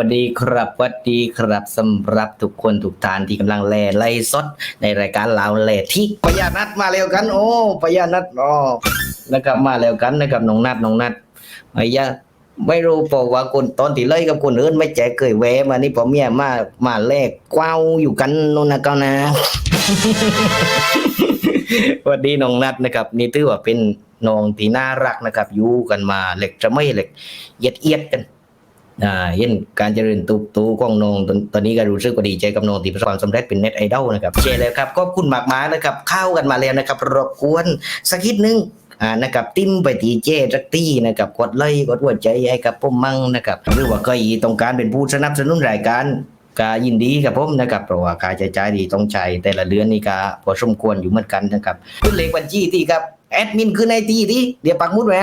สวัสดีครับสวัสดีครับสวัสดีครับสำหรับทุกคนทุกท่านที่กำลังแล่ไล่สดในรายการลาวแลที่พญานัดมาแล้วกัน โอ้พญานัดอ๋อนะครับมาแล้วกันนะครับน้องนัดน้องนัดไอ้ยะไม่รู้เพราว่าคนตอนที่เล่ยกับคนอื่นไม่แจกเคยแวะมานี่ผมเมียมามาแลกกว้าวอยู่กันโน่นนะก็นะสวัสดีน้องนัดนะครับ นี่ถือว่าเป็นน้องที่น่ารักนะครับอยู่กันมาเหล็กจะไม่เหล็กเอียดเอียดกัน อ่าเห็นการเจริญตูบโตของน้องตอนตอนนี้ก็รู้สึกว่าดีใจกับนองที่ประสบความสำเร็จเป็นเน็ตไอดอลนะครับเชแล้วครับก็คุณหมากมานะครับเข้ากันมาแล้วนะครับรบกวนสักนิดนึงอ่านะครับติ้มไปตีเจจักตี้นะครับกดไลค์กดหัวใจให้กับผมมั่งนะครับหรือว่าก็อีต้องการเป็นผู้สนับสนุนรายการก็ยินดีกับผมนะครับเพราะว่าค่าใช้จ่ายดีต้องใช้แต่ละเดือนนี่ก็พอสมควรอยู่เหมือนกันนะครับขึ้นเลขบัญชีที่ครับแอดมินขึ้นในที่ที่เดี๋ยวปักมุดไว้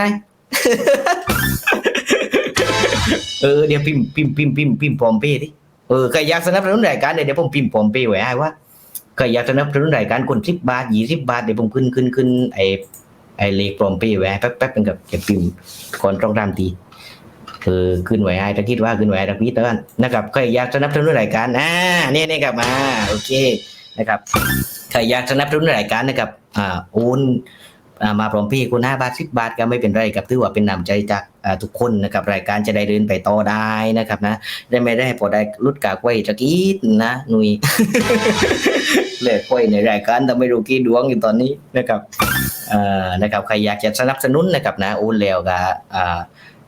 เออเดี๋ยวพิมพ์พิมพ์พิมพ์พิมพ์พิมพ์พร้อมเพย์ดิเออใครอยากสนับสนุนรายการเนี่ยเดี๋ยวผมพิมพ์พร้อมเพย์ไว้ให้ว่าใครอยากสนับสนุนรายการคนสิบบาทยี่สิบบาทเดี๋ยวผมขึ้นขึ้นขึ้นไอไอเลขพร้อมเพย์ไว้แป๊บแป๊บเป็นกับจะพิมพ์ก่อนต้องตามทีเออขึ้นไว้ให้ถ้าคิดว่าขึ้นไว้ให้ทักพี่เตือนนะครับใครอยากสนับสนุนรายการอ่าเนี่ยเนี่ยครับมาโอเคนะครับใครอยากสนับสนุนรายการนะครับอ่าโอนอ่า มาพร้อมพี่คุณห้าบาทสิบบาทก็ไม่เป็นไรกับถือว่าเป็นน้ำใจจากทุกคนนะครับรายการจะได้เดินไปต่อได้นะครับนะได้ไม่ได้พอได้รุดกากไว้จะกีดนะหนุยเลิกไว้ในรายการแต่ไม่รู้กี่ดวงอยู่ตอนนี้นะครับเอ่อนะครับใครอยากจะสนับสนุนนะครับนะโอนแล้วก็อ่า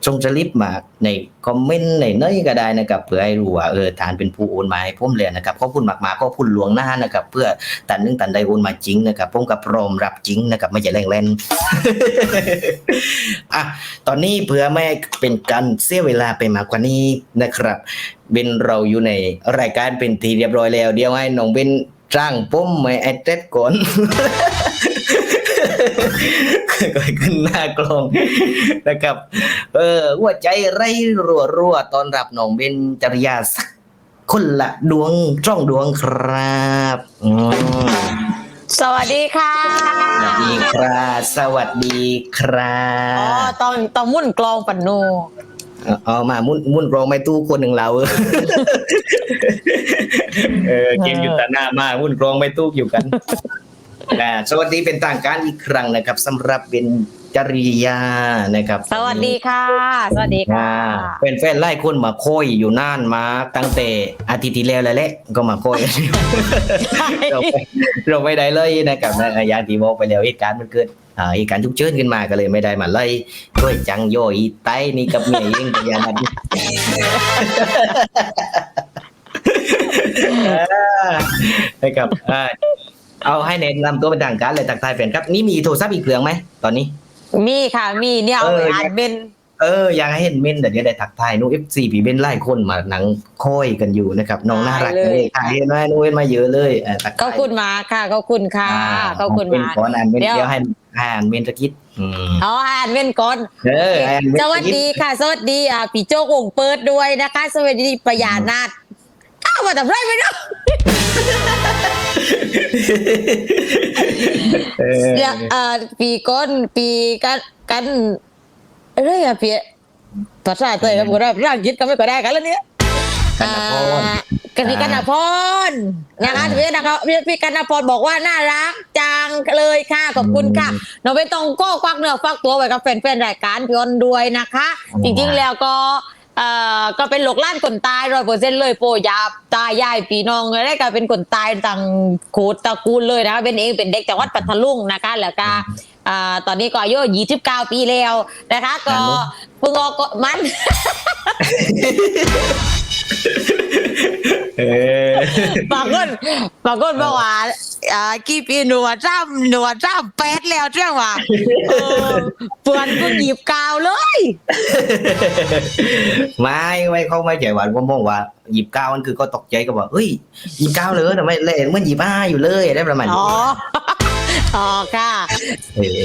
ส่งสลิปมาในคอมเมนต์ในเนยก็ได้นะครับเพื่อให้รู้ว่าเออทานเป็นผู้โอนมาให้ผมเลยนะครับขอบคุณมากๆขอบคุณหลวงหน้านะครับ เพื่อตันนึงตันใดโอนมาจริงนะครับผมกับพร้อมรับจริงนะครับไม่ใช่แรงเล่นอะตอนนี้เพื่อไม่เป็นการเสียเวลาไปมากกว่านี้นะครับเบนเราอยู่ในรายการเป็นทีเรียบร้อยแล้ว เดี๋ยวให้น้องเบนจ้างปุ้มไม่ไอเต็ดก่อน ก็ขึ้นหน้ากลองนะครับ เออหัวใจไร่รัวรัวๆตอนรับน้องเบนจริยาสักคนละดวงช่องดวงครับอืมสวัสดีค่ะ สวัสดีครับสวัสดีครัอ๋อบตอนตอนมุ่นกลองปันนูเอาเอามามุ่นมุ่นรองไม่ตู้คนหนึ่งเราเออเกมอยู่ตาหน้ามามุ่นรองไม่ตู้อยู่กัน อ่าสวัสดีเป็นต่างการอีกครั้งนะครับสำหรับเป็นจริยานะครับสวัสดีค่ะ สวัสดีค่ะอ่าเป็นแฟนไล่คนมาโคอยอยู่นานมาตั้งแต่อาทิตย์ที่แล้วแล้วแหละก็มาโคอยเราไม่เราไม่ได้เลยนะครับนะอย่างที่บอกไปแล้วเหตุการณ์มันเกิดอ่าเหตุการณ์ทุกเชิญขึ้นมาก็เลยไม่ได้มาไล่ด้วยจังโยอีไตนี่กับเมียเองกับยานันนะครับอ่า เอาให้แนะนำตัวเป็นทางการเลยตักทายแฟนครับ นี่มีโทรศัพท์อีกเครื่องไหมตอนนี้ มีค่ะ มีเนี่ยเอาเอไปออ่านเป็นเอออยากให้เห็นเม่นแต่เดี๋ยวได้ทักทายนูเอฟซีผีเบนไล่คนมาหนังค่อยกันอยู่นะครับน้องน่ารักเลยถ่ายเห็นไหมนูเห็นมาเยอะเลยเออทักก็ทายคุณมาค่ะก็คุณค่ะอ่าก็คุณเป็นมาขออ่านเม่นเดี๋ยวเดี๋ยวให้อ่านเม่นตะกิดอืมเอาอ่านเป็นก่อนเอออ่านเม่นสตะวัสกิดีค่ะ สวัสดีอ่าพี่โจ้วงเปิดด้วยนะคะ สวัสดีประหยานาดอ้า วมาทำไรไม่รู้เออเดี๋ยวอ่าปีก้นปีกันกันอะไรอะพี่ภาษาไทยก็ไม่ได้ภาษาอังกฤษก็ไม่ก็ได้กันแล้วเนี่ยกันนพรกันพี่กันนพรนะคะพี่กันนพี่พี่กันนพรบอกว่าน่ารักจังเลยค่ะขอบคุณค่ะอืมน้องไม่ต้องก็ควักเนื้อควักตัวไว้กับแฟนๆรายการพี่อ้นด้วยนะคะอ๋อจริงๆแล้วก็ เอ่อก็เป็นหลกล้านคนตายร้อยเปอร์เซ็นต์เลยโปรยาบตายายพี่น้องอะไรก็เป็นคนตายต่างโคตรตระกูลเลยนะคะเป็นเองเป็นเด็กจังหวัดปัทลุงนะคะแล้วก็อ่าตอนนี้ก็อายุ29 ปีแล้วนะคะ ก็เพิ่งออกก็มัน เออปรากฏปรากฏบอกว่าอ่ากี่ปีหนูว่าจ้ำหนูว่าจ้ำแปดแล้วเจ้าว่าเออเปื่อนเพิ่งหยิบกาวเลย ไม่ไม่เขาไม่ใจหวานผมมองว่าหยิบก้าวมันคือก็ตกใจก็บอกเฮ้ยหยิบก้าวเลยแต่ไม่เล่นมันหยิบห้าอยู่เลยได้ประมาณอ๋นี้อ อ๋อค่ะ เออ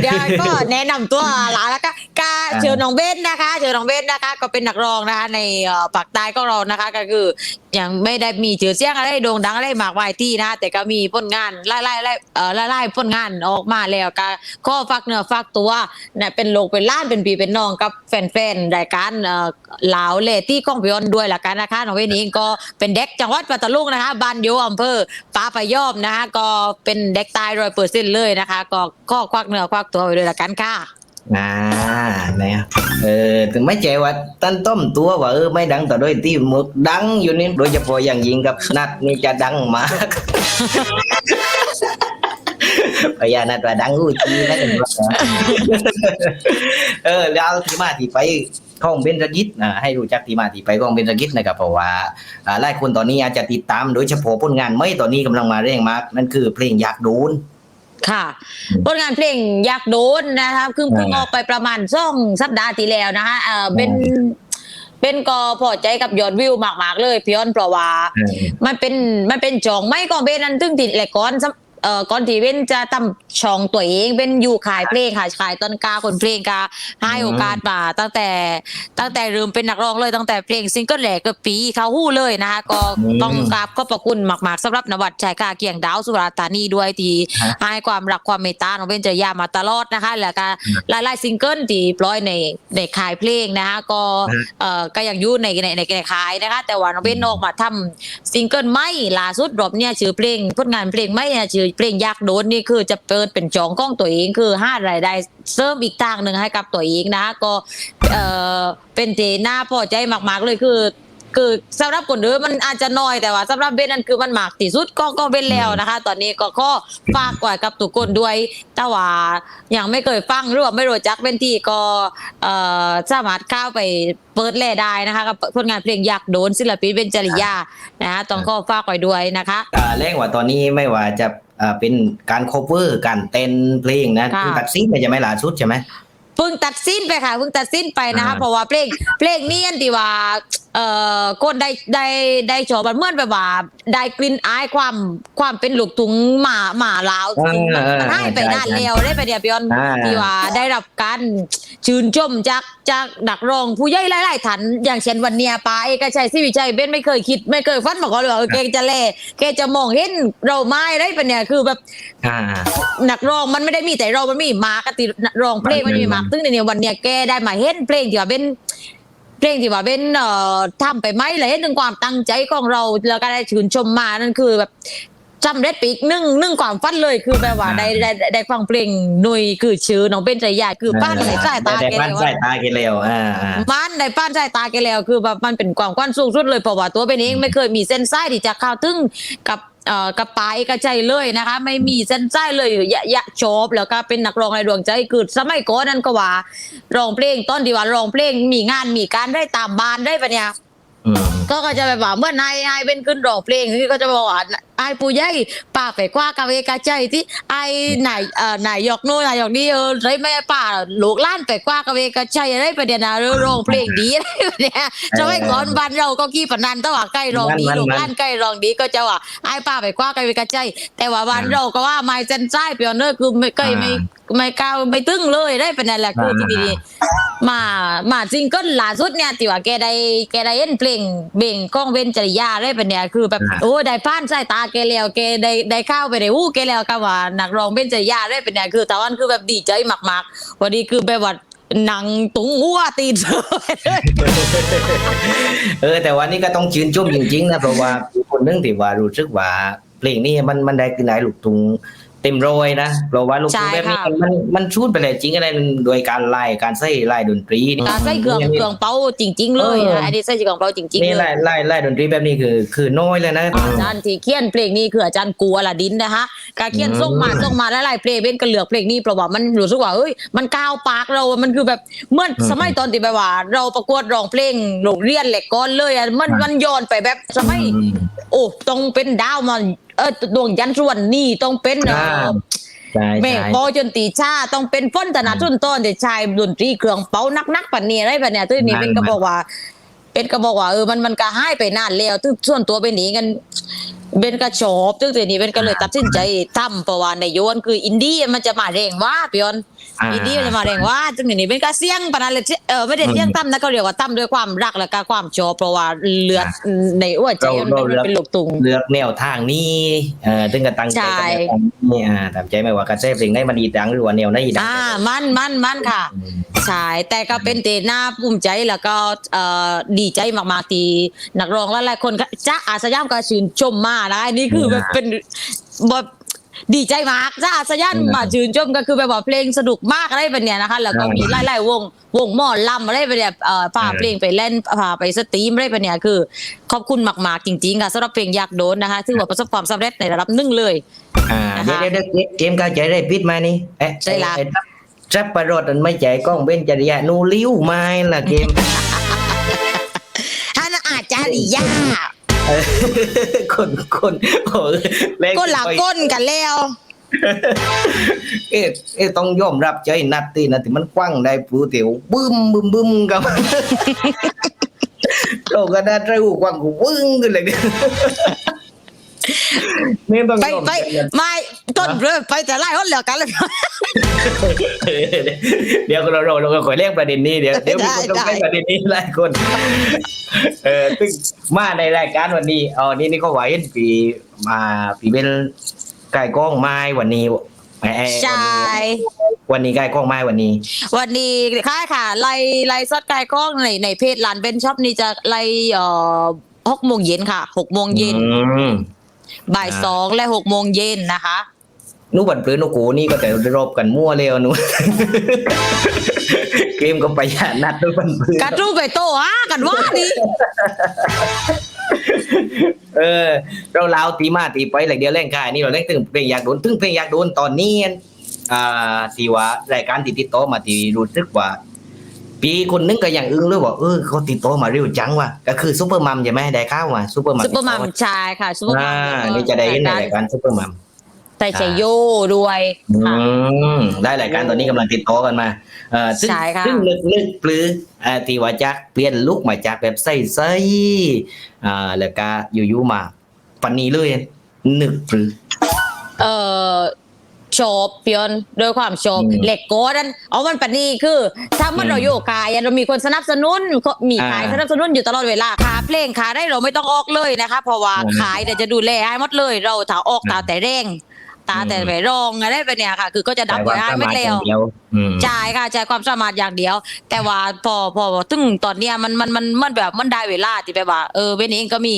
เดี๋ยวก็แนะนำตัวหลานแล้วก็กาเชิญน้องเบนนะคะเชิญน้องเบนนะคะ ก็เป็นนักร้องนะคะ ในเอ่อปากใต้ของเรานะคะ ก็คือยังไม่ได้มีชื่อเสียงอะไรโด่งดังอะไรมากมายที่นะ แต่ก็มีผลงานไล่ไล่ไล่เอ่อไล่ไล่ผลงานออกมาแล้วก็ข้อฟักเนื้อฟักตัวเนี่ยเป็นโลกเป็นล้านเป็นปีเป็นน้องกับแฟนๆรายการเอ่อลาวเลตี้กล้องพิยนด้วยละกันนะคะน้องเบนเองก็เป็นเด็กจังหวัดปัตตานีนะคะบ้านโยอำเภอป้าปะยอมนะคะก็เป็นเด็กตายร้อยเปอร์เซ็นต์เลยนะคะ ก็ก็ควักเนื้อควักตัวไปด้วยละกันค่ะ อ่าเนี่ยเออถึงไม่ใจว่าตั้นต้มตัวว่าเออไม่ดังแต่โดยที่มึกดังอยู่นี่โดยเฉพาะอย่างยิ่งกับนัดนี่จะดังมากพญานัดว่าดังอู้จีนะเห็นว่าเออ แล้วที่มาที่ไปของเบนจกิตนะให้รู้จักที่มาที่ไปของเบนจกิตนะครับเพราะว่าหลายคนตอนนี้อาจจะติดตามโดยเฉพาะผลงานไม่ตอนนี้กำลังมาแรงมากนั่นคือเพลงอยากโดน ค่ะอืมผลงานเพลงอยากโดนนะคะคือเพิ่งอ่าออกไปประมาณสองสัปดาห์ที่แล้วนะคะเออเป็นอืมเป็นก็พอใจกับยอดวิวมากๆเลยพี่อ้อนเพราะว่าเออมันเป็นมันเป็นจองไม่ก็เบนนั้นถึงติดแหละก่อนสำ เอ่อก่อนที่เบนจะทำช่องตัวเองเป็นอยู่ขายเพลงขายขายต้นกาคนเพลงกาให้โอกาสมาตั้งแต่ตั้งแต่เริ่มเป็นนักร้องเลยตั้งแต่เพลงซิงเกิลแรกก็ปีเขาหู้เลยนะคะก็อืมต้องกราบขอบพระคุณมากๆสำหรับนวัดชายกาเกียงดาวสุราษฎร์ธานีด้วยที่ฮะให้ความรักความเมตตาของเบนเจยามาตลอดนะคะแล้วก็หลายๆซิงเกิลที่ปล่อยในในขายเพลงนะคะก็ฮะเอ่อก็ยังอยู่ในในในในขายนะคะแต่ว่าน้องเบนออกมาทำซิงเกิลใหม่ล่าสุดรอบเนี่ยชื่อเพลงผลงานเพลงใหม่เนี่ยชื่อเพลงยากโดนนี่คือจะเปิดเป็นจองกล้องตัวเองคือห้ารายได้เสริมอีกทางหนึ่งให้กับตัวเองนะ ก็เออเป็นเจน่าพอใจมาก ๆ เลยคือคือสำหรับคนอื่นมันอาจจะน้อยแต่ว่าสำหรับเบนนั่นคือมันมากที่สุดก็ก็เบนแล้วนะคะ ตอนนี้ก็ข้อฝากไว้กับทุกคนด้วย แต่ว่ายังไม่เคยฟังหรือว่าไม่รู้จักเป็นที่ก็เอ่อสามารถเข้าไปเปิดแลได้นะคะกับผลงานเพลงอยากโดนศิลปินเบนจริยานะคะต้องข้อฝากไว้ด้วยนะคะอ่าแรงว่าตอนนี้ไม่ว่าจะ เป็นการ cover การเต้นเพลงนะค่ะคือตัดซิ้นไปจะไม่ล่าสุดใช่ไหมเพิ่งตัดสิ้นไปค่ะเพิ่งตัดสิ้นไปนะคะอ่าเพราะว่าเพลงเพลงนี้อันที่ว่า เอ่อคนได้ได้ได้ชอบมันเหมื่อนแบบว่าได้กลิ่นอายความความเป็นลูกถุงหมาหมาลาวซึ่งมันมันให้ไปนานแล้วได้ไปเดียวพี่ออนอ่า ที่ว่าได้รับการชื่นชมจากจากนักร้องผู้ใหญ่หลายๆท่านอย่างเช่นวันเนี้ยปาเอกชัยศิวิชัยเบนไม่เคยคิดไม่เคยฝันมาก่อนเลยว่าเออแกจะเล่แกจะมองเห็นเราไม่ได้ปะเนี่ยคือแบบ อ่า นักร้องมันไม่ได้มีแต่เรา มันมีมากตินักร้องเพลงมันมีมากซึ่งในเนี่ยวันเนี้ยแกได้มาเห็นเพลงที่ว่าเป็น เพลงที่ว่าเป็นเอ่อทำไปไหมเลยเห็นถึงความตั้งใจของเราแล้วก็ได้ชื่นชมมานั่นคือแบบ จำได้ปีกหนึ่งหนึ่งความฟันเลยคือแบบว่าได้ได้ได้ได้ฟังเพลงหนุยคือชื่อน้องเป็นใจใหญ่คือป้านใส่สายตาได้แกป้านเลยสาว่ายตาแกแล้วอ่าอ่ามันในป้านสายตาแกแล้วคือแบบมันเป็นความกว้านสูงสุดเลยเพราะว่าตัวเป็นเองไม่เคยมีเส้นไส้ที่จะเข้าถึงกับเอ่อกับปลายกระใจเลยนะคะ ไม่มีเส้นไส้เลยยะยะโชบแล้วก็เป็นนักร้องในดวงใจคือสมัยก่อนนั้นก็ว่าร้องเพลงต้นที่ว่าร้องเพลงมีงานมีการได้ตามบ้านได้ปะเนี่ยอืมก็ก็จะแบบว่าเมื่อนายนายเป็นขึ้นร้องเพลงที่ก็จะบอกว่าไอ้ผู้ใหญ่ป้าไปกว่ากาเวกาใจที่ไอ้นายเอ่อนายกโน่นนายกนี่เออไรแม่ป้าลูกหล้านไปกว่ากาเวกาใจอะไรประเด็นนะเรื่องร้องเพลงดีอะไรประเด็นจะไม่ก่อนบ้านเราก็ขี้ปนันแต่ว่าใกล้ร้องดีลูกหล้านใกล้ร้องดีก็จะว่าไอ้ป้าไปกว่ากาเวกาใจ แต่ว่าบ้านเราก็ว่าไม่เซนไซเปียโนคือไม่ใกล้ไม่ไม่ก้าวไม่ตึงเลยได้เป็นนั่นแหละคือที่ดีมามาซิงเกิลล่าสุดเนี่ยที่ว่าแกได้แกได้เล่นเพลงเบ่งกล้องเว้นจริยาได้เป็นเนี่ยคือแบบอ่าโอ้ได้ผ่านสายตาแกแล้วแกได้ได้เข้าไปในอู้แกแล้วก็ว่านักร้องเป็นจยาได้เป็นเนี่ยคือตะวันคือแบบดีใจมากๆวันนี้คือแบบว่าหนังตุงหัวตีนเออแต่วันนี้ก็ต้องชื่นชมจริงๆนะเพราะว่าคนนึงที่ว่ารู้สึกว่าเพลงนี้มันมันได้คือไหนลูกตุง เต็มโรยนะเพราะว่าลูกทุงแบบนี้มันมันชูดไปเลยจริงอะไรโดยการไล่การใส่ไล่ดนตรีนี่การใส่เครื่องเครื่องเป่าจริง ๆ เลยเออนะอันนี้ใส่เครื่องเป่าจริงๆนี่เลไล่ยไล่ไล่ดนตรีแบบนี้คือคือน้อยเลยนะอาจารย์ที่เขียนเพลงนี้คืออาจารย์กูอลาดินนะคะการเขียนอืมส่งมาส่งมาหลายๆเพลงเป็นก็เลือกเพลงนี้เพราะว่ามันรู้สึกว่าเอ้ยมันก้าวปากเรา มันคือแบบเมื่อสมัยตอนที่แบบว่า เราประกวดร้องเพลงโรงเรียนเหล็กก้อนเลยอะมันมันย้อนไปแบบสมัยอืมโอ้ต้องเป็นดาวมัน เออดวงยันทร์ส่วนนี่ต้องเป็นเอ่ออ่าใช่แม่ใช่ปอจนตีชาต้องเป็นฟ้นธนาทุนต้นเด็กชายดนตรีเครื่องเป่านักๆปันนี้อะไรปันเนี่ยที่นี่เป็นก็บอกว่าเป็นก็บอกว่าเออมันมันก็ให้ไปนานแล้วซึ่งส่วนตัวเป็นเองกัน เบนก็ชอบซึ่งทีนี้เบนก็เลยตัดสินใจทำเพราะว่าในโยนคืออินดี้มันจะมาแรงว่าพี่ยอนอ่าอินดี้มันจะมาแรงว่าซึ่งทีนี้เบนก็เสี่ยงปานนั้นเลยเออไม่ได้เสี่ยงทำนะเขาเรียกว่าทำด้วยความรักและก็ความชอบเพราะว่าเลือดในหัวใจมันมันเป็นลูกตุงเลือกแนวทางนี้เอ่อถึงกับตั้งใจใช่กับแนวทางนี้อ่าตามใจไหมว่ากระแสเพลงได้มันดีดังหรือว่าแนวไหนดังอ่ามันมันมันค่ะใช่แต่ก็เป็นเตหน้าภูมิใจแล้วก็เอ่อดีใจมากๆที่นักร้องหลายๆคนก็จ้าอาสยามก็ชื่นชมมากนะอันนี่คือแบบเป็นแบบดีใจมากจ้าอาสยามมาชื่นชมก็คือแบบว่าเพลงสนุกมากอะไรแบบเนี้ยนะคะแล้วก็มีหลายๆวงวงหมอลำอะไรแบบเนี้ยเอ่อพาเพลงไปเล่นพาไปสตรีมอะไรแบบเนี้ยคือ ขอบคุณมากๆจริงๆค่ะสำหรับเพลงอยากโดนนะคะซึ่งว่าประสบความสำเร็จในระดับหนึ่งเลยอ่านะคะเดี๋ยวเดี๋ยวเดี๋ยวเกมเข้าใจได้พิษมานี่เอ๊ะใช่ละไอ้ทับจับประรดมันไม่ใจกล้องเบนจริยานูลิ้วไม้ล่ะเกมท่านอาจารย์ยาเออ คนคนโอ้ยแรงก้นหลังก้นกันแล้ว เอ๊ะเอ๊ะต้องยอมรับใจนัดตีนะที่มันกว้างได้ปูเตียวบึ้มบึ้มบึ้มกับโลกกระดาษเร็วกว้างกูวึ้งกันเลยเนี่ย นี่ต้องไปยอมไปใจนะไม่ต้นเรือไปแต่ไล่หดเหลือกันเลยเดี๋ยวเราเราเราก็ขอเรียกประเด็นนี้เดี๋ยวเดี๋ยวมีคนต้องได้เรียกประเด็นนี้หลายคน เออซึ่งมาในรายการวันนี้อ๋อนี่นี่ก็ไหวเห็นปีมาปีเป็นไก่กล้องไม้วันนี้แหมใช่วันนี้ไก่กล้องไม้วันนี้ วันนี้ค่ะค่ะไล่ไล่สดไก่กล้องในในเพจร้านเบนช็อปนี่จะไล่เอ่อหกโมงเย็นค่ะหกโมงเย็นอืม บ่ายอ่าสองและหกโมงเย็นนะคะหนูบันปลื้นหนูกูนี่ก็แต่รบกันมั่วเลยหนูเกมก็ไปหานัดด้วยบันปลื้นกระทู้ไปโตฮะกันว่านี่เออ เราเล่าตีมาตีไปอะไรเดียวเล่นกายนี่เราเล่นถึงเพลงอยากโดนถึงเพลงอยากโดนตอนนี้อ่าที่ว่ารายการติดติดต่อมาที่รู้สึกว่า ปีคนนึงก็อย่างอึ้งเลยว่าเออเขาติดต่อมาเร็วจังว่ะก็คือซูเปอร์มัมใช่ไหมได้ข้าวมาซูเปอร์มัมซุปเปอร์มัมชายค่ะซุปเปอร์มัอ่ามนี่จะได้เห็นในรายการซูเปอร์มัมแต่ใจโยด้วยอืค่ะมได้รายการตอนนี้กำลังติดต่อกันมาเออซึ่งใช่ค่ะซึ่งลึกลึกปลืออ่าที่ว่าจากเปลี่ยนลุกมาจากแบบใส่ใส่อ่าแล้วก็อยู่ๆมาปันนี้เลยนึกปลือเอ่อ ชอบเพียนด้วยความชอบอืม เหล็กโก้นั้นเอามันปานนีคือ ถ้ามันอืมเราอยู่กายเรามีคนสนับสนุนก็มีอ่าขายสนับสนุนอยู่ตลอดเวลาขาเพลงขาได้เราไม่ต้องออกเลยนะคะเพราะว่าอืมขายเดี๋ยวจะดูแลให้หมดเลยเราถ้าออกอืมตาแต่เร่ง ตาแต่อืมไม่รองอะไรไปเนี่ยค่ะ คือก็จะดับไว้ให้ไม่แล้วเดียวอืมจ่ายค่ะจ่ายความสามารถอย่างเดียว แต่ว่าพอพอถึงตอนเนี้ยมันมันมันมันแบบมันได้เวลาที่แบบว่าเออเว้นเองก็มี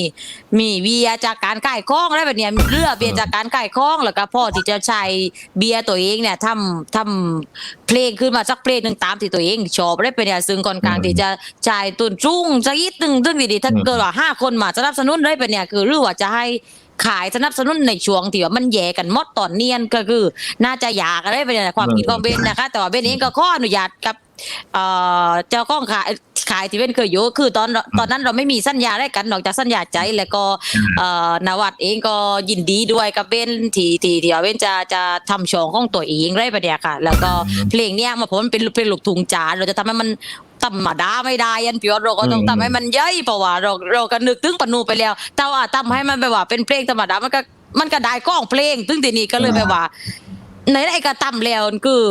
มีเบียร์จากการขายของอะไรแบบเนี้ยเลือกเบียร์จากการขายของแล้วก็พ่อที่จะใช้เบียร์ตัวเองเนี่ยทำทำเพลงขึ้นมาสักเพลงหนึ่งตามที่ตัวเองชอบอะไรเป็นเนี่ยซึ่งค่อนข้างอืมที่จะจ่ายตุนจุ้งสักนิดหนึ่งซึ่งดีๆถ้าอืมเกิดว่าห้าคนมาสนับสนุนได้เป็นเนี่ยคือหรือว่าจะให้ ขายสนับสนุนในช่วงที่ว่ามันแย่กันหมดตอนเนียนก็คือ น่าจะอยากอะไรไปเนี่ยความคิดของเบนนะคะ แต่ว่าเบนเองก็ขออนุญาตกับเอ่อเจ้าของขายขายที่เบนเคยอยู่คือตอนตอนนั้นเราไม่มีสัญญาได้กันนอกจากสัญญาใจแล้วก็เอ่อนวัดเองก็ยินดีด้วยกับเบนที่ที่ที่ว่าเบนจะจะทำโชว์ของตัวเองอะไรไปเนี่ยค่ะ แล้วก็เพลงเนี้ยมาผมมันเป็นเป็นลูกทุงจานเราจะทำให้มัน ธรรมดาไม่ได้ยันพี่ว่าเราก็ต้องอืมทำให้มันย่อยเพราะว่าเราเราก็นึกถึงปนูไปแล้วแต่ว่าทำให้มันแบบว่าเป็นเพลงธรรมดามันก็มันก็ได้ก้องเพลงถึงทีนี้ก็เลยแบบว่าในไอ้กระตำแล้วคือ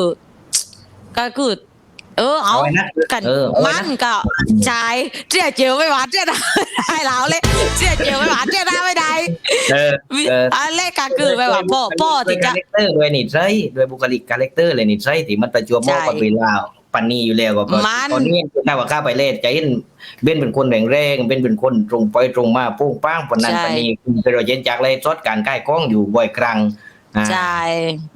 ก็คือเออเอาเอาไว้นะกันเออเอาไว้มันะนก็ใช่เจียเจียวไม่หวานเจียได้ได้แล้วเลยเจียเจียวไม่หวานเจียได้ไม่ได้เออเอออันแรกก็คือแบบว่าพ่อพ่อที่จะด้วยคาแรคเตอร์ด้วยนิสัยด้วยบุคลิกคาแรคเตอร์เลยนิสัยที่มันประจวบเหมาะกับใช่เวลา ปันนี้อยู่แล้วก็เพราะมันตอนนี้ถ้าว่าข้าไปเล่นจะเห็นเบนเป็นคนแรงแรงเบนเป็นคนตรงไปตรงมาโป้งป้างปนนั้นใช่ปันนี้คือเราเห็นจากเลยซดการใกล้กล้องอยู่บ่อยครั้งอ่า ใช่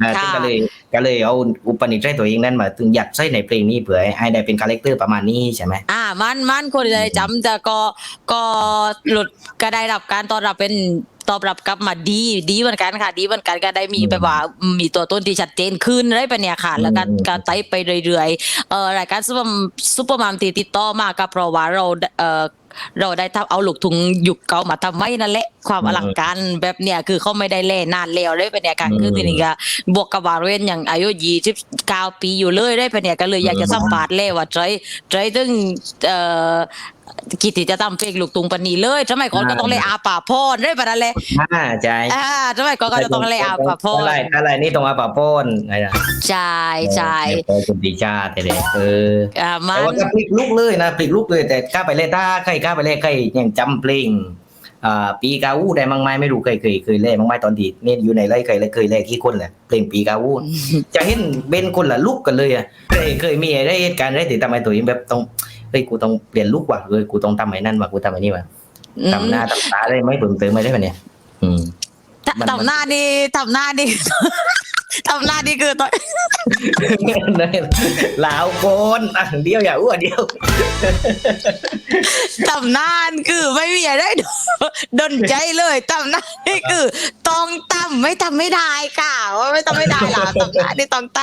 อ่าซึ่งค่ะก็เลยก็เลยเอาอุปนิสัยตัวเองนั้นมาถึงยัดใส่ในเพลงนี้เผื่อให้ได้เป็นคาแรคเตอร์ประมาณนี้ใช่ไหมอ่ามันมันคนจะได้จำแต่ก็ก็หลุดก็ได้รับการต้อนรับเป็นตอบรับกลับมาดีดีเหมือนกันค่ะ ดีเหมือนกันก็ได้มีอืมแบบว่ามีตัวตนที่ชัดเจนขึ้นอะไรไปเนี่ยค่ะ แล้วก็อืมก็ไต่ไปเรื่อยๆเอ่อรายการซุปเปอร์ซุปเปอร์มัมที่ติดต่อมาก็เพราะว่าเราเอ่อเราได้ทำเอาลูกทุงยุคเก่ามาทำไว้นั่นแหละความอลังการแบบเนี้ยคือเขาไม่ได้เล่นนานแล้วได้เป็นเนี่ยการคือทีนี้ก็บวกกับบาเรนอย่างอายุยี่สิบเก้าปีอยู่เลยได้เป็นเนี่ยก็เลยอยากจะสัมภาษณ์เลยว่าใจใจถึงเอ่อกิติจะทำเพลงลูกตุงปานนีเลยสมัยก่อนก็ต้องเลยอาป่าพรได้ปะนั่นเลยอ่าใช่อ่าสมัยก่อนก็จะต้องเลยอาป่าพรอะไรอะไรนี่ต้องอาปาพ่นอะไรนะใช่ใช่เออคุณดีชาแต่เด็กเอออ่ามัแต่นว่าก็พลิกลุกเลยนะพลิกลุกเลยแต่กล้าไปเล่นถ้าใครกล้าไปเล่นใครยังจำเพลงอ่า ปีกาวูได้มั้งไหมไม่รู้เคยเคยเคยเล่นมั้งไหมตอนที่เนี่ยอยู่ในไร่เคยเคยเล่นที่คนแหละเพลงปีกาวูจะเห็นเบนคนละลุกกันเลยอะเคยเคยมีอะไรเหตุการณ์อะไรที่ทำไมตัวเองแบบต้องเฮ้ยกูต้องเปลี่ยนลุกว่ะเฮ้ยกูต้องทำไอ้นั่นว่ะกูทำไอ้นี่ว่ะทำหน้าทำตาได้ไหมเพิ่มเติมไม่ได้ปะเนี่ยอืมมันทำหน้านี่ทำหน้านี่ ทำหน้านี่คือตอนลาวโกนอะเดียวอย่าอ้วนเดียวตำนานคือไม่มีอะไรดนใจเลยตำนานนี่คือต้องตำไม่ทำไม่ได้ค่ะว่าไม่ทำไม่ได้หรอตำนานนี่ต้องต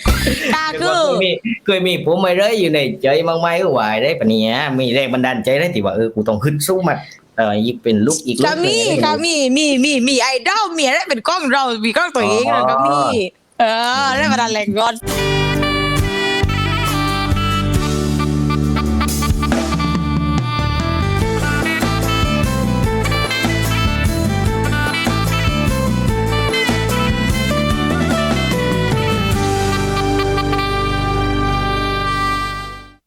ำค่ะคือเคยมีเคยมีผมไม่ได้อยู่ในใจมั้งไหมก็วายได้ปะเนี่ยมีแรงบันดาลใจได้ที่ว่าเออกูต้องขึ้นสู้มา เอออีกเป็นลูกอีกลูก็กหนึ่มีงก็มีมีมีมีไอดอลมีอะไรเป็นกล้องเรา มีกล้องตัวเองแล้วก็มี เออได้มาดันแรงก่อนเ